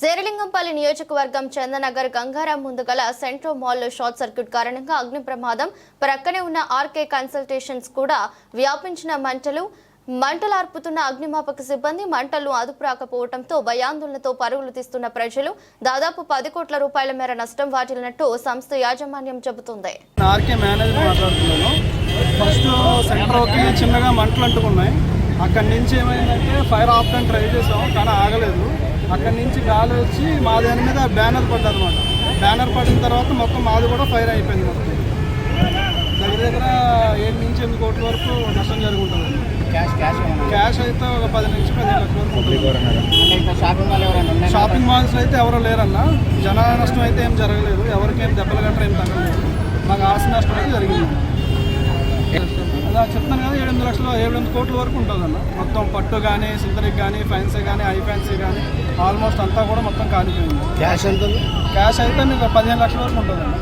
శేరలింగంపల్లి నియోజకవర్గం చందనగర్ గంగారాం ముందు గల సెంట్రో మాల్లో షార్ట్ సర్క్యూట్ కారణంగా అగ్ని ప్రమాదం ప్రక్కనే ఉన్న ఆర్కే కన్సల్టేషన్స్ కూడా వ్యాపించిన మంటలు మంటలార్పుతున్న అగ్నిమాపక సిబ్బంది మంటలు అదుపు రాకపోవడంతో భయాందోళనతో పరుగులు తీస్తున్న ప్రజలు దాదాపు పది కోట్ల రూపాయల మేర నష్టం వాటిల్లినట్టు సంస్థ యాజమాన్యం చెబుతోంది. ఫస్ట్ సెంటర్కి చిన్నగా మంటలు అంటుకున్నాయి. అక్కడి నుంచి ఏమైందంటే ఫైర్ ఆప్షన్ ట్రై చేసాం కానీ ఆగలేదు. అక్కడి నుంచి గాలి వచ్చి మా దాని మీద బ్యానర్ పడ్డది అనమాట బ్యానర్ పడిన తర్వాత మొత్తం మాది కూడా ఫైర్ అయిపోయింది మొత్తం. దగ్గర దగ్గర ఏడు నుంచి ఎనిమిది కోట్ల వరకు నష్టం జరుగుతుంది. క్యాష్ క్యాష్ ఏమన్నా క్యాష్ అయితే ఒక పది నుంచి పదిహేను లక్షల వరకు షాపింగ్ మాల్ షాపింగ్ మాల్స్ అయితే ఎవరు లేరన్న. జన నష్టం అయితే ఏం జరగలేదు. ఎవరికేం దెబ్బలు గట్రా ఏం తగ్గలేదు మాకు ఆస్తి నష్టం అయితే జరిగింది. చెప్తాను కదా ఏడెనిమిది లక్షలు ఏడెనిమిది కోట్ల వరకు ఉంటుందన్న. మొత్తం పట్టు కానీ సింథరిక్ కానీ ఫైన్సీ కానీ హై ఫ్యాన్సీ కానీ ఆల్మోస్ట్ అంతా కూడా మొత్తం కాలిపోయింది క్యాష్ ఎంత ఉంది? క్యాష్ అయితే మీకు పదిహేను లక్షల వరకు ఉంటుందన్న.